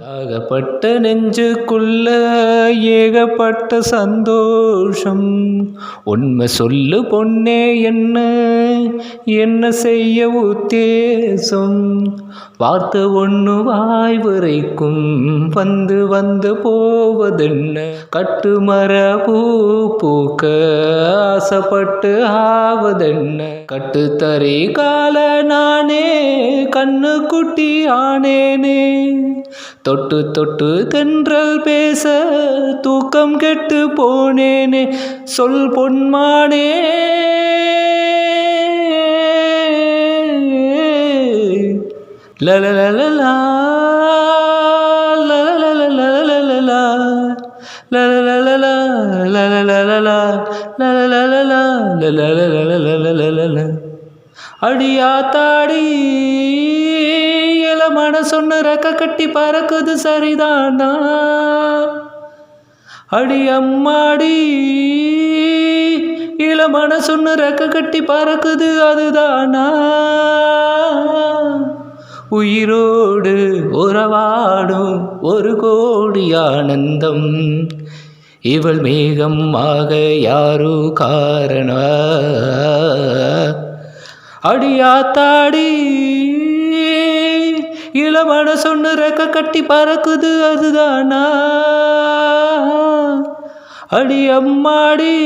தாகப்பட்ட நெஞ்சுக்குள்ள ஏகப்பட்ட சந்தோஷம். உண்மை சொல்லு பொன்னே என்ன? என்ன செய்ய உத்தேசம்? வார்த்தை ஒன்று வாய் வரைக்கும். வந்து வந்து போவதென்ன? கட்டுமர பூ பூக்க ஆசைப்பட்டு ஆவதென்ன? கட்டுத்தறி கால நானே கண்ணு குட்டி ஆனேனே. தொட்டு தொட்டு தென்றல் பேச தூக்கம் கெட்டு போனேனே. சொல் பொன்மானே அடியா தாடி இல மனசொன்னு ரெக்க கட்டி பறக்குது சரிதானா அடி அம்மாடி இல மனசொன்னு ரெக்க கட்டி பறக்குது அதுதானா உயிரோடு உறவாடும் ஒரு கோடி ஆனந்தம். இவள் மேகம் ஆக யாரு காரண? அடியாத்தாடி இளமன சொன்ன ரெக்க கட்டி பறக்குது அதுதானா? அடி அம்மாடி